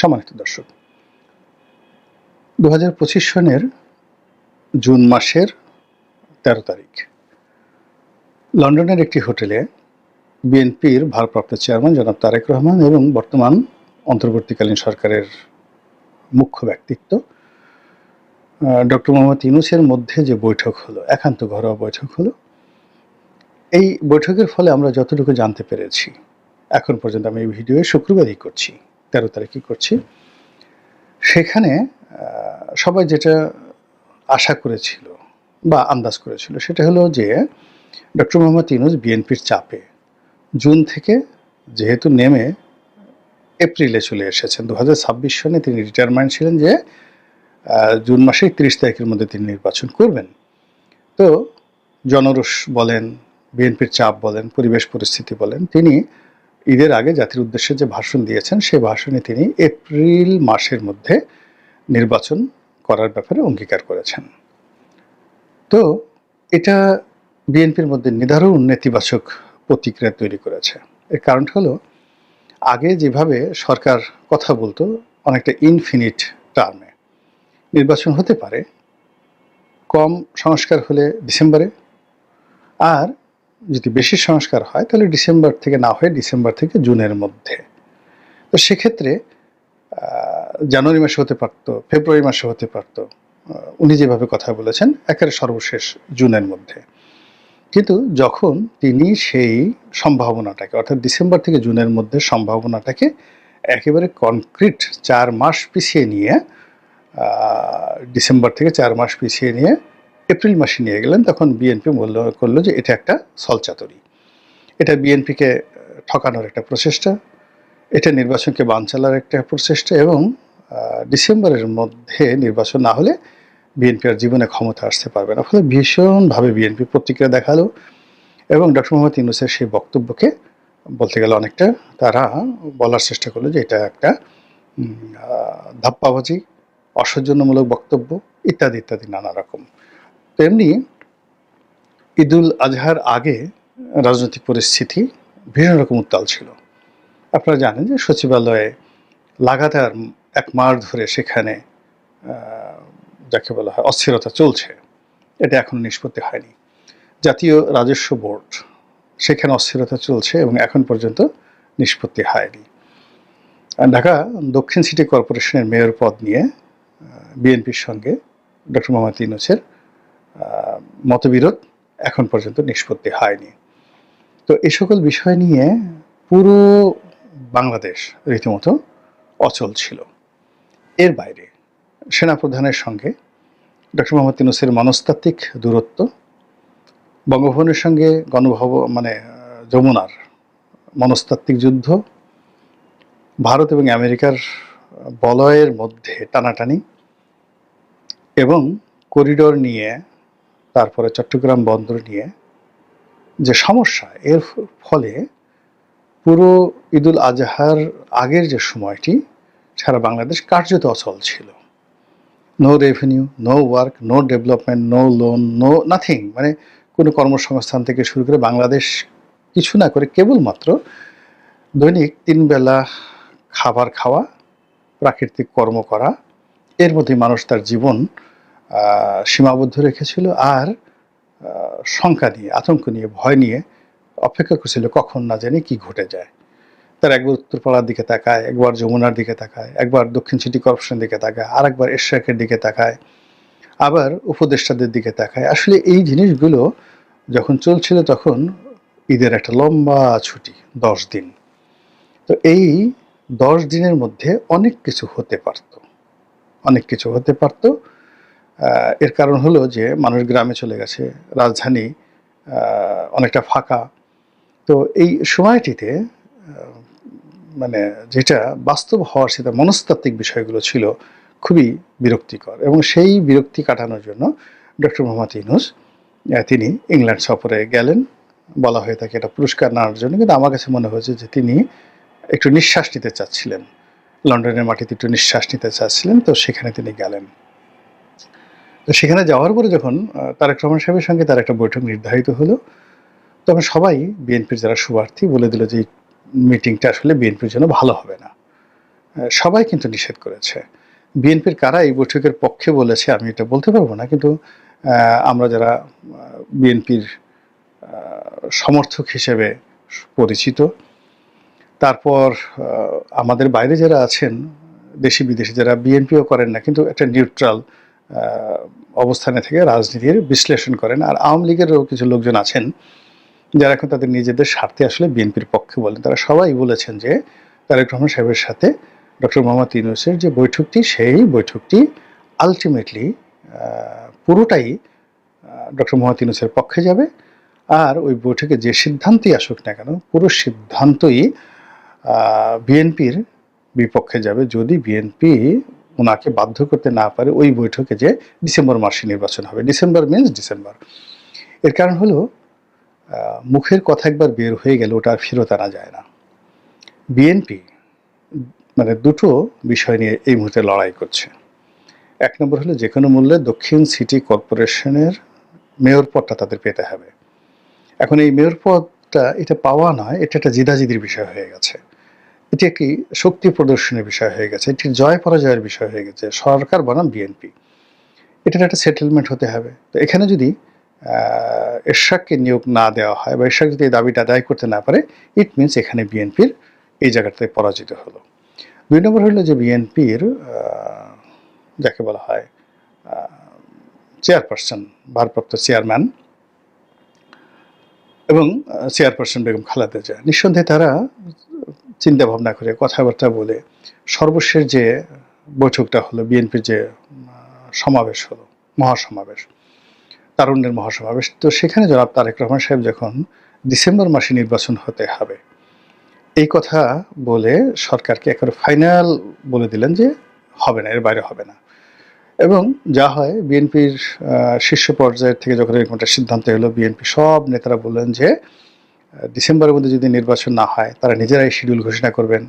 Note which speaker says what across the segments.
Speaker 1: সম্মানিত দর্শক দু পঁচিশ সনের জুন মাসের তেরো তারিখ, লন্ডনের একটি হোটেলে বিএনপির ভারপ্রাপ্ত চেয়ারম্যান জনাব তারেক রহমান এবং বর্তমান অন্তর্বর্তীকালীন সরকারের মুখ্য ব্যক্তিত্ব ডক্টর মোহাম্মদ ইউনুসের মধ্যে যে বৈঠক হলো, একান্ত ঘরোয়া বৈঠক হলো, এই বৈঠকের ফলে আমরা যতটুকু জানতে পেরেছি, এখন পর্যন্ত আমি এই ভিডিও শুক্রবারই করছি। তেরো তারিখই করছি। সেখানে সবাই যেটা আশা করেছিল বা আন্দাজ করেছিল সেটা হলো যে ডক্টর মোহাম্মদ ইউনুস বিএনপির চাপে জুন থেকে যেহেতু নেমে এপ্রিলে চলে এসেছেন দু হাজার ছাব্বিশ সনে তিনি রিটায়ারমেন্ট ছিলেন যে জুন মাসের তিরিশ তারিখের মধ্যে তিনি নির্বাচন করবেন। তো জনরোষ বলেন, বিএনপির চাপ বলেন, পরিবেশ পরিস্থিতি বলেন, তিনি ঈদের আগে জাতির উদ্দেশ্যে যে ভাষণ দিয়েছেন, সেই ভাষণে তিনি এপ্রিল মাসের মধ্যে নির্বাচন করার ব্যাপারে অঙ্গীকার করেছেন। তো এটা বিএনপির মধ্যে নিদারুণ নেতিবাচক প্রতিক্রিয়া তৈরি করেছে। এর কারণ হলো, আগে যেভাবে সরকার কথা বলতো, অনেকটা ইনফিনিট টার্মে নির্বাচন হতে পারে, কম সংস্কার হলে ডিসেম্বরে, আর যদি বেশি সংস্কার হয়, তাহলে ডিসেম্বর থেকে না হয়ে ডিসেম্বর থেকে জুনের মধ্যে। তো সেক্ষেত্রে জানুয়ারি মাসে হতে পারতো, ফেব্রুয়ারি মাসে হতে পারতো উনি যেভাবে কথা বলেছেন, একেবারে সর্বশেষ জুনের মধ্যে। কিন্তু যখন তিনি সেই সম্ভাবনাটাকে, অর্থাৎ ডিসেম্বর থেকে জুনের মধ্যে সম্ভাবনাটাকে একেবারে কনক্রিট চার মাস পিছিয়ে নিয়ে ডিসেম্বর থেকে চার মাস পিছিয়ে নিয়ে এপ্রিল মাসে নিয়ে গেলেন, তখন বিএনপি মূল্য করল যে এটা একটা সলচাতরি এটা বিএনপিকে ঠকানোর একটা প্রচেষ্টা, এটা নির্বাচনকে বান বানচালার একটা প্রচেষ্টা এবং ডিসেম্বরের মধ্যে নির্বাচন না হলে বিএনপি আর জীবনে ক্ষমতা আসতে পারবে না। ফলে ভীষণভাবে বিএনপি প্রতিক্রিয়া দেখাল এবং ডক্টর মোহাম্মদ ইউনুসের সেই বক্তব্যকে বলতে গেলে অনেকটা তারা বলার চেষ্টা করল যে এটা একটা ধাপ্পাবাজি অসৌজন্যমূলক বক্তব্য, ইত্যাদি ইত্যাদি নানা রকম। তেমনি ঈদুল আজহার আগে রাজনৈতিক পরিস্থিতি ভীষণ রকম উত্তাল ছিল। আপনারা জানেন যে সচিবালয়ে লাগাতার এক মাস ধরে সেখানে যাকে বলা হয় অস্থিরতা চলছে। এটা এখনও নিষ্পত্তি হয়নি। জাতীয় রাজস্ব বোর্ড সেখানে অস্থিরতা চলছে এবং এখন পর্যন্ত নিষ্পত্তি হয়নি। ঢাকা দক্ষিণ সিটি কর্পোরেশনের মেয়র পদ নিয়ে বিএনপির সঙ্গে ডক্টর মোহাম্মদ ইউনুসের মতবিরোধ এখন পর্যন্ত নিষ্পত্তি হয়নি। তো এ সকল বিষয় নিয়ে পুরো বাংলাদেশ রীতিমতো অচল ছিল। এর বাইরে সেনাপ্রধানের সঙ্গে ডক্টর মোহাম্মদ তিনুসের মনস্তাত্ত্বিক দূরত্ব, বঙ্গভবনের সঙ্গে গণভব মানে যমুনার মনস্তাত্ত্বিক যুদ্ধ, ভারত এবং আমেরিকার বলয়ের মধ্যে টানাটানি এবং করিডোর নিয়ে তারপরে চট্টগ্রাম বন্দর নিয়ে যে সমস্যা, এর ফলে পুরো ঈদুল আজহার আগের যে সময়টি, সারা বাংলাদেশ কার্যত অচল ছিল। No revenue no work no development no loan no nothing মানে কোনো কর্মসংস্থান থেকে শুরু করে বাংলাদেশ কিছু না করে কেবলমাত্র দৈনিক তিন বেলা খাবার খাওয়া, প্রাকৃতিক কর্ম করা, এর মধ্যে মানুষ তার জীবন সীমাবদ্ধ রেখেছিল আর শঙ্কা নিয়ে, আতঙ্ক নিয়ে, ভয় নিয়ে অপেক্ষা করছিল কখন না জানি কি ঘটে যায়। তার একবার উত্তরপাড়ার দিকে তাকায়, একবার যমুনার দিকে তাকায়, একবার দক্ষিণ সিটি কর্পোরেশনের দিকে তাকায় আর একবার এশিয়াকের দিকে তাকায়, আবার উপদেষ্টাদের দিকে তাকায়। আসলে এই জিনিসগুলো যখন চলছিল তখন ঈদের একটা লম্বা ছুটি, দশ দিন। তো এই দশ দিনের মধ্যে অনেক কিছু হতে পারত। অনেক কিছু হতে পারত। এর কারণ হলো যে মানুষ গ্রামে চলে গেছে, রাজধানী অনেকটা ফাঁকা। তো এই সময়টিতে মানে যেটা বাস্তব হওয়ার সেটা মনস্তাত্ত্বিক বিষয়গুলো ছিল খুবই বিরক্তিকর এবং সেই বিরক্তি কাটানোর জন্য ডক্টর মোহাম্মদ ইউনুস তিনি ইংল্যান্ড সফরে গেলেন। বলা হয়ে থাকে এটা পুরস্কার নেওয়ার জন্য, কিন্তু আমার কাছে মনে হয়েছে যে তিনি একটু নিঃশ্বাস নিতে চাচ্ছিলেন। লন্ডনের মাটিতে একটু নিঃশ্বাস নিতে চাচ্ছিলেন, তো সেখানে তিনি গেলেন। তো সেখানে যাওয়ার পরে যখন তারেক রহমান সাহেবের সঙ্গে তার একটা বৈঠক নির্ধারিত হলো, তখন সবাই বিএনপির যারা শুভার্থী বলে দিল যে মিটিংটা আসলে বিএনপির জন্য ভালো হবে না। সবাই কিন্তু নিষেধ করেছে। বিএনপির কারা এই বৈঠকের পক্ষে বলেছে আমি এটা বলতে পারব না, কিন্তু আমরা যারা বিএনপির সমর্থক হিসেবে পরিচিত, তারপর আমাদের বাইরে যারা আছেন, দেশি বিদেশি যারা বিএনপিও করেন না, কিন্তু একটা নিউট্রাল অবস্থানে থেকে রাজনীতির বিশ্লেষণ করেন। আর আওয়ামী লীগেরও কিছু লোকজন আছেন, যারা এখন তাদের নিজেদের স্বার্থে আসলে বিএনপির পক্ষে বলেন। তারা সবাই বলেছেন যে তারেক রহমান সাহেবের সাথে ডক্টর মোহাম্মদ ইউনুসের যে বৈঠকটি, সেই বৈঠকটি আলটিমেটলি পুরোটাই ডক্টর মোহাম্মদ ইউনুসের পক্ষে যাবে। আর ওই বৈঠকে যে সিদ্ধান্তই আসুক না কেন, পুরো সিদ্ধান্তই বিএনপির বিপক্ষে যাবে। যদি বিএনপি ওনাকে বাধ্য করতে না পারে ওই বৈঠকে যে ডিসেম্বর মাসে নির্বাচন হবে। ডিসেম্বর মিন্স ডিসেম্বর এর কারণ হলো মুখের কথা একবার বের হয়ে গেলে ওটা আর ফেরত আনা যায় না। বিএনপি মানে দুটো বিষয় নিয়ে এই মুহূর্তে লড়াই করছে। এক নম্বর হলো যে কোনো মূল্যে দক্ষিণ সিটি কর্পোরেশনের মেয়র পদটা তাদের পেতে হবে। এখন এই মেয়র পদটা এটা পাওয়া নয়, এটা একটা জিদাজিদির বিষয় হয়ে গেছে। এটি একটি শক্তি প্রদর্শনের বিষয় হয়ে গেছে। এটি জয় পরাজয়ের বিষয় হয়ে গেছে। সরকার বনাম বিএনপি এটার একটা সেটেলমেন্ট হতে হবে। তো এখানে যদি এরশাককে নিয়োগ না দেওয়া হয় বা এরশাক যদি এই দাবিটা আদায় করতে না পারে ইট মিনস এখানে বিএনপির এই জায়গাটাতে পরাজিত হলো। দুই নম্বর হলো যে বিএনপির যাকে বলা হয় চেয়ারপারসন ভারপ্রাপ্ত চেয়ারম্যান এবং চেয়ারপারসন বেগম খালেদা জিয়া। নিঃসন্দেহে তারা চিন্তা ভাবনা করে কথাবার্তা বলে সর্বশেষ যে বৈঠকটা হলো, বিএনপির যে সমাবেশ হলো, মহাসমাবেশ, তারুণ্যের মহাসমাবেশ, তো সেখানে জনাব তারেক রহমান সাহেব যখন ডিসেম্বর মাসে নির্বাচন হতে হবে, এই কথা বলে সরকারকে একেবারে ফাইনাল বলে দিলেন যে হবে না, এর বাইরে হবে না। এবং যা হয়, বিএনপির শীর্ষ পর্যায়ের থেকে যখন এরকম একটা সিদ্ধান্ত এলো, বিএনপি সব নেতারা বললেন যে ডিসেম্বরের মধ্যে যদি নির্বাচন না হয়, তারা নিজেরাই শিডিউল ঘোষণা করবেন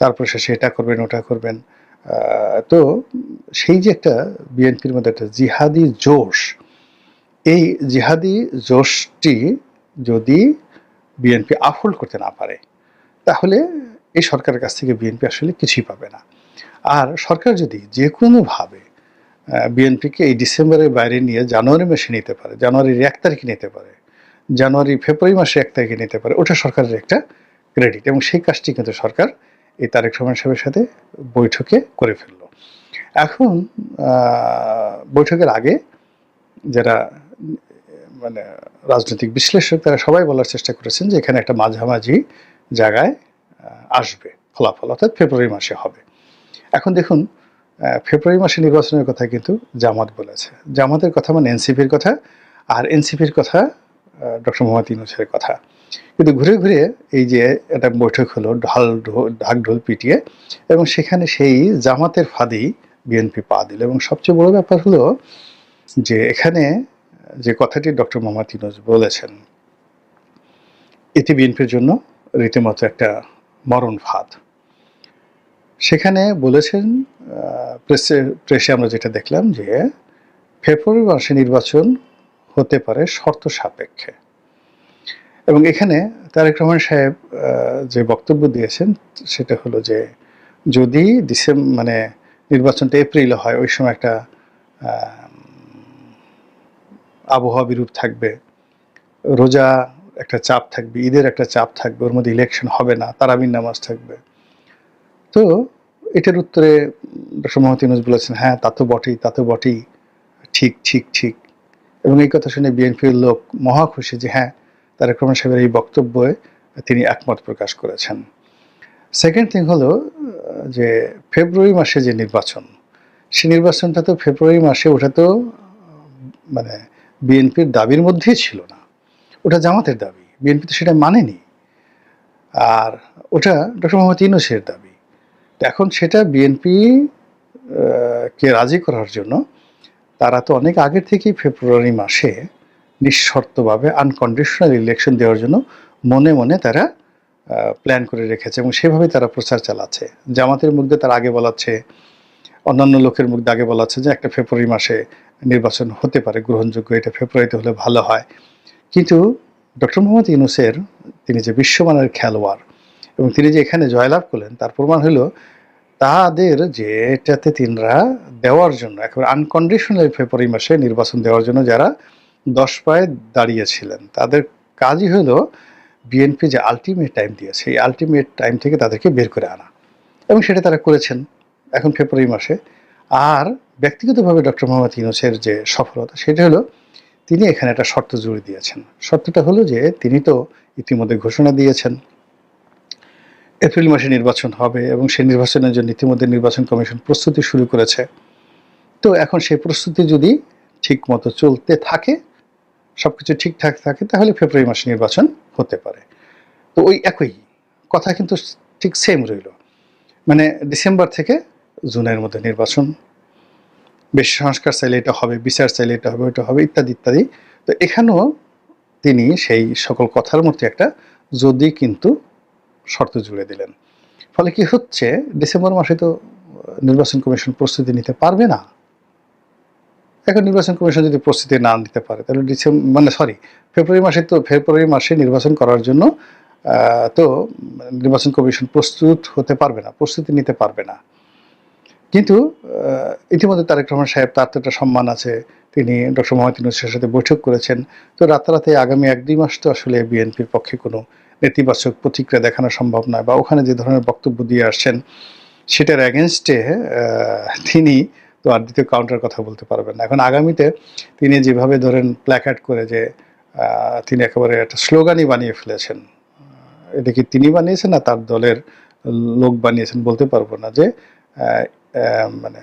Speaker 1: তারপর শেষে এটা করবেন, ওটা করবেন। তো সেই যে একটা বিএনপির মধ্যে একটা জিহাদি জোশ, এই জিহাদি জোশটি যদি বিএনপি আফোল্ড করতে না পারে, তাহলে এই সরকারের কাছ থেকে বিএনপি আসলে কিছুই পাবে না। আর সরকার যদি যে কোনোভাবে বিএনপিকে এই ডিসেম্বরের বাইরে নিয়ে জানুয়ারি মাসে নিতে পারে, জানুয়ারির এক তারিখে নিতে পারে জানুয়ারি, ফেব্রুয়ারি মাসে এক তারিখে নিতে পারে। ওটা সরকারের একটা ক্রেডিট এবং সেই কাজটি কিন্তু সরকার এই তারেক রহমান সাহেবের সাথে বৈঠকে করে ফেলল। এখন বৈঠকের আগে যারা মানে রাজনৈতিক বিশ্লেষক, তারা সবাই বলার চেষ্টা করেছেন যে এখানে একটা মাঝামাঝি জায়গায় আসবে, ফলাফল, অর্থাৎ ফেব্রুয়ারি মাসে হবে। এখন দেখুন ফেব্রুয়ারি মাসে নির্বাচনের কথা কিন্তু জামাত বলেছে। জামাতের কথা মানে এনসিপির কথা, আর এনসিপির কথা ডক্টর মোহাম্মদ ইউনুসের কথা। কিন্তু ঘুরে ঘুরে এই যে একটা বৈঠক হলো, ঢাল ঢাক ঢোল পিটিয়ে, এবং সেখানে সেই জামাতের ফাঁদি বিএনপি পা দিল। এবং সবচেয়ে বড় ব্যাপার হলো যে এখানে যে কথাটি ডক্টর মোহাম্মদ ইউনুস বলেছেন, এটি বিএনপির জন্য রীতিমতো একটা মরণ ফাঁদ। সেখানে বলেছেন প্রেসে প্রেসে আমরা যেটা দেখলাম যে ফেব্রুয়ারি মাসে নির্বাচন হতে পারে শর্ত সাপেক্ষে। এবং এখানে তারেক রহমান সাহেব যে বক্তব্য দিয়েছেন, সেটা হলো যে যদি ডিসেম্বর মানে নির্বাচনটা এপ্রিলে হয়, ওই সময় একটা আবহাওয়া বিরূপ থাকবে, রোজা একটা চাপ থাকবে, ঈদের একটা চাপ থাকবে, ওর মধ্যে ইলেকশন হবে না তারাবিন নামাজ থাকবে। তো এটার উত্তরে ডক্টর মোহাম্মদ ইউনুস বলেছেন হ্যাঁ তা তো বটেই, তা তো বটেই, ঠিক ঠিক ঠিক। এবং এই কথা শুনে বিএনপির লোক মহা খুশি যে হ্যাঁ তারেক রহমান সাহেবের এই বক্তব্যে তিনি একমত প্রকাশ করেছেন। সেকেন্ড থিং হলো যে ফেব্রুয়ারি মাসে যে নির্বাচন, সে নির্বাচনটা তো ফেব্রুয়ারি মাসে ওটা তো মানে বিএনপির দাবির মধ্যেই ছিল না। ওটা জামাতের দাবি, বিএনপি তো সেটা মানেনি। আর ওটা ডক্টর মোহাম্মদ ইউনুসের দাবি। এখন সেটা বিএনপি কে রাজি করার জন্য তারা তো অনেক আগে থেকেই ফেব্রুয়ারি মাসে নিঃশর্তভাবে আনকন্ডিশনাল ইলেকশন দেওয়ার জন্য মনে মনে তারা প্ল্যান করে রেখেছে এবং সেভাবে তারা প্রচার চালাচ্ছে। জামাতের মুখ দিয়ে তার আগে বলাচ্ছে, অন্যান্য লোকের মুখ আগে বলাচ্ছে যে একটা ফেব্রুয়ারি মাসে নির্বাচন হতে পারে, গ্রহণযোগ্য এটা ফেব্রুয়ারিতে হলে ভালো হয়। কিন্তু ডক্টর মোহাম্মদ ইউনুসের তিনি যে বিশ্বমানের খেলোয়াড় এবং তিনি যে এখানে জয়লাভ করলেন, তার প্রমাণ হলো তাদের যে এটাতে তিনরা দেওয়ার জন্য, একেবারে আনকন্ডিশনাল ফেব্রুয়ারি মাসে নির্বাচন দেওয়ার জন্য যারা দশ পায়ে দাঁড়িয়েছিলেন, তাদের কাজই হলো বিএনপি যে আলটিমেট টাইম দিয়েছে, এই আলটিমেট টাইম থেকে তাদেরকে বের করে আনা। এবং সেটা তারা করেছেন এখন ফেব্রুয়ারি মাসে। আর ব্যক্তিগতভাবে ডক্টর মোহাম্মদ ইউনুসের যে সফলতা, সেটা হলো তিনি এখানে একটা শর্ত জুড়ে দিয়েছেন। শর্তটা হলো যে তিনি তো ইতিমধ্যে ঘোষণা দিয়েছেন। এপ্রিল মাসে নির্বাচন হবে এবং সেই নির্বাচনের জন্য ইতিমধ্যে নির্বাচন কমিশন প্রস্তুতি শুরু করেছে। তো এখন সেই প্রস্তুতি যদি ঠিক মতো চলতে থাকে সব কিছু ঠিকঠাক থাকে, তাহলে ফেব্রুয়ারি মাসে নির্বাচন হতে পারে। তো ওই একই কথা কিন্তু ঠিক সেম রইল। মানে ডিসেম্বর থেকে জুনের মধ্যে নির্বাচন। বেশি সংস্কার চাইলে এটা হবে, বিচার চাইলে এটা হবে, ওটা হবে, ইত্যাদি ইত্যাদি। তো এখানেও তিনি সেই সকল কথার মধ্যে একটা যদি কিন্তু শর্ত জুড়ে দিলেন। ফলে কি হচ্ছে, ডিসেম্বর মাসে তো নির্বাচন কমিশন প্রস্তুতি নিতে পারবে না। এখন নির্বাচন কমিশন যদি প্রস্তুতি না নিতে পারে, তাহলে ডিসেম্বর মানে সরি, ফেব্রুয়ারি মাসে তো ফেব্রুয়ারি মাসে নির্বাচন করার জন্য তো নির্বাচন কমিশন প্রস্তুত হতে পারবে না, প্রস্তুতি নিতে পারবে না। কিন্তু ইতিমধ্যে তারেক রহমান সাহেব তার তো একটা সম্মান আছে, তিনি ডক্টর মোহাম্মদ ইউনুসের সাথে বৈঠক করেছেন। তো রাতারাতি আগামী এক দুই মাস তো আসলে বিএনপির পক্ষে কোনো নেতিবাচক প্রতিক্রিয়া দেখানো সম্ভব নয় বা ওখানে যে ধরনের বক্তব্য দিয়ে আসছেন, সেটার অ্যাগেনস্টে তিনি তো আর দ্বিতীয় কাউন্টার কথা বলতে পারবেন না। এখন আগামীতে তিনি যেভাবে ধরেন প্ল্যাকার্ড করে যে তিনি একেবারে একটা স্লোগানই বানিয়ে ফেলেছেন এটা কি তিনি বানিয়েছেন না তার দলের লোক বানিয়েছেন বলতে পারব না যে মানে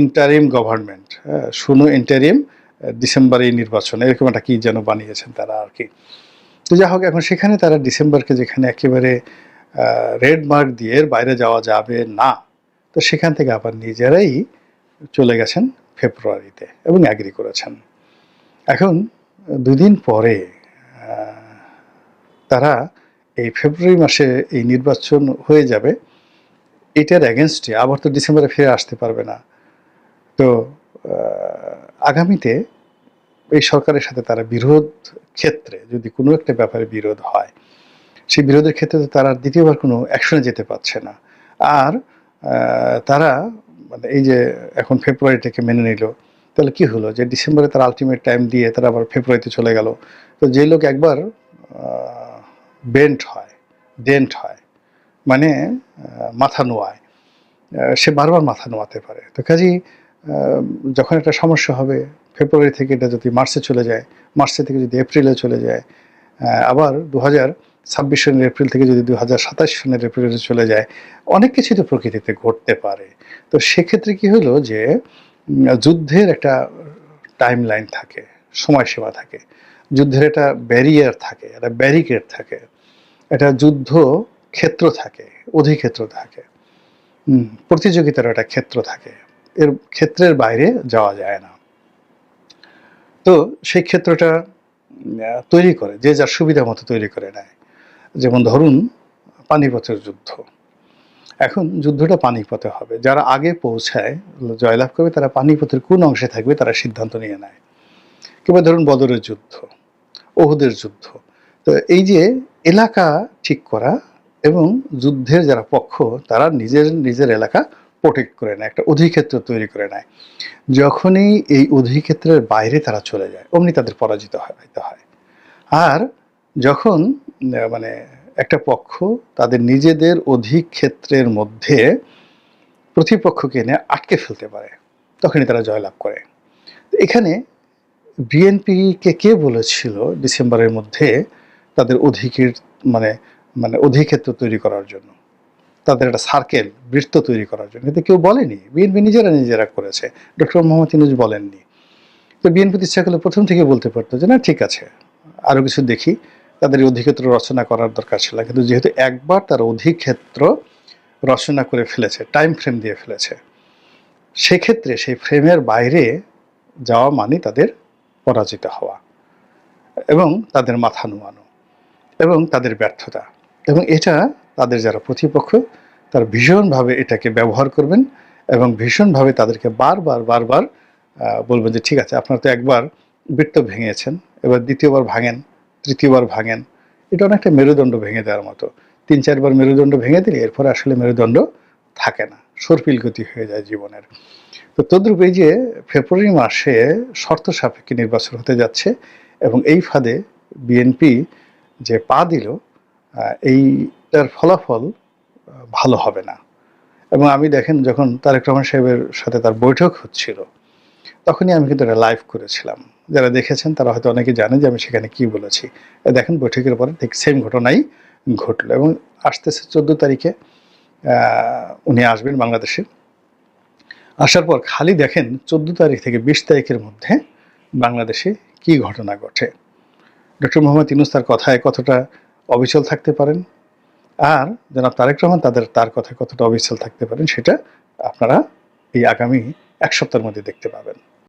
Speaker 1: ইন্টারিম গভর্নমেন্ট শুনো ইন্টারিম ডিসেম্বরে নির্বাচন, এরকম একটা কি যেন বানিয়েছেন তারা আর কি। তো যা হোক, এখন সেখানে তারা ডিসেম্বরকে যেখানে একেবারে রেড মার্ক দিয়ে বাইরে যাওয়া যাবে না, তো সেখান থেকে আবার নিজেরাই চলে গেছেন ফেব্রুয়ারিতে এবং অ্যাগ্রি করেছেন। এখন দুদিন পরে তারা এই ফেব্রুয়ারি মাসে এই নির্বাচন হয়ে যাবে, এটার অ্যাগেনস্টে আবার তো ডিসেম্বরে ফিরে আসতে পারবে না। তো আগামীতে এই সরকারের সাথে তারা বিরোধ ক্ষেত্রে যদি কোনো একটা ব্যাপারে বিরোধ হয়, সেই বিরোধের ক্ষেত্রে তো তারা দ্বিতীয়বার কোনো অ্যাকশনে যেতে পারছে না। আর তারা মানে এই যে এখন ফেব্রুয়ারিটাকে মেনে নিল, তাহলে কি হলো যে ডিসেম্বরে তারা আলটিমেট টাইম দিয়ে তারা আবার ফেব্রুয়ারিতে চলে গেল। তো যে লোক একবার বেন্ট হয় ডেন্ট হয় মানে মাথা নোয়ায় সে বারবার মাথা নোয়াতে পারে। তো কাজেই যখন একটা সমস্যা হবে ফেব্রুয়ারি থেকে এটা যদি মার্চে চলে যায়, মার্চে থেকে যদি এপ্রিলে চলে যায় আবার দু হাজার ছাব্বিশ সনের এপ্রিল থেকে যদি দু হাজার সাতাশ সনের এপ্রিলে চলে যায়, অনেক কিছু তো প্রকৃতিতে ঘটতে পারে। তো সেক্ষেত্রে কি হলো যে যুদ্ধের একটা টাইম লাইন থাকে, সময়সীমা থাকে। যুদ্ধের একটা ব্যারিয়ার থাকে, একটা ব্যারিকেড থাকে। একটা যুদ্ধ ক্ষেত্র থাকে, অধিক্ষেত্র থাকে। প্রতিযোগিতার একটা ক্ষেত্র থাকে। এর ক্ষেত্রের বাইরে যাওয়া যায় না। তো সেই ক্ষেত্রটা তৈরি করে, যে যার সুবিধা মতো তৈরি করে নেয়। যেমন ধরুন, পানিপথের যুদ্ধ। এখন যুদ্ধটা পানিপথে হবে। যারা আগে পৌঁছায়, জয়লাভ করবে, তারা পানিপথের কোন অংশে থাকবে, তারা সিদ্ধান্ত নিয়ে নেয়। কিংবা ধরুন, বদরের যুদ্ধ, ওহুদের যুদ্ধ। তো এই যে এলাকা ঠিক করা এবং যুদ্ধের যারা পক্ষ, তারা নিজের নিজের এলাকা প্রোটেক্ট করে নেয়, একটা অধিক্ষেত্র তৈরি করে নেয়। যখনই এই অধিক্ষেত্রের বাইরে তারা চলে যায়, অমনি তাদের পরাজিত হয় হয়। আর যখন মানে একটা পক্ষ তাদের নিজেদের অধিক্ষেত্রের মধ্যে প্রতিপক্ষকে এনে আটকে ফেলতে পারে, তখনই তারা জয়লাভ করে। এখানে বিএনপিকে কে বলেছিল ডিসেম্বরের মধ্যে তাদের অধিকের মানে মানে অধিক্ষেত্র তৈরি করার জন্য? তাদের একটা সার্কেল বৃত্ত তৈরি করার জন্য। কিন্তু কেউ বলেনি। বিএনপি নিজেরা নিজেরা করেছে। ডক্টর মোহাম্মদ ইনুজ বলেননি। তো বিএনপি ইচ্ছা করলে প্রথম থেকে বলতে পারতো যে, না, ঠিক আছে। আরও কিছু দেখি। তাদের অধিক্ষেত্র রচনা করার দরকার ছিল। কিন্তু যেহেতু একবার তার অধিক্ষেত্র রচনা করে ফেলেছে টাইম ফ্রেম দিয়ে ফেলেছে, সেক্ষেত্রে সেই ফ্রেমের বাইরে যাওয়া মানে তাদের পরাজিত হওয়া এবং তাদের মাথা নোয়ানো এবং তাদের ব্যর্থতা। এবং এটা তাদের যারা প্রতিপক্ষ তারা ভীষণভাবে এটাকে ব্যবহার করবেন এবং ভীষণভাবে তাদেরকে বারবার বারবার বলবেন যে ঠিক আছে আপনারা তো একবার বৃত্ত ভেঙেছেন এবার দ্বিতীয়বার ভাঙেন তৃতীয়বার ভাঙেন। এটা অনেকটা মেরুদণ্ড ভেঙে দেওয়ার মতো। তিন চারবার মেরুদণ্ড ভেঙে দিলে এরপরে আসলে মেরুদণ্ড থাকে না সর্পিল গতি হয়ে যায় জীবনের। তো তদ্রূপ এই যে ফেব্রুয়ারি মাসে শর্ত সাপেক্ষে নির্বাচন হতে যাচ্ছে এবং এই ফাঁদে বিএনপি যে পা দিল আহ, এইটার ফলাফল ভালো হবে না। এবং আমি দেখেন যখন তারেক রহমান সাহেবের সাথে তার বৈঠক হচ্ছিল, তখনই আমি কিন্তু এটা লাইভ করেছিলাম। যারা দেখেছেন তারা হয়তো অনেকে জানেন যে আমি সেখানে কি বলেছি। দেখেন বৈঠকের পরে ঠিক সেম ঘটনাই ঘটলো এবং আসতেছে চোদ্দ তারিখে উনি আসবেন বাংলাদেশে। আসার পর খালি দেখেন চোদ্দ তারিখ থেকে বিশ তারিখের মধ্যে বাংলাদেশে কি ঘটনা ঘটে। ডক্টর মোহাম্মদ ইউনুস তার কথায় কতটা অবিচল থাকতে পারেন? আর জনাব তারেক রহমান তাদের, তার কথা কতটা অবিচল থাকতে পারেন, সেটা আপনারা এই আগামী এক সপ্তাহের মধ্যে দেখতে পাবেন।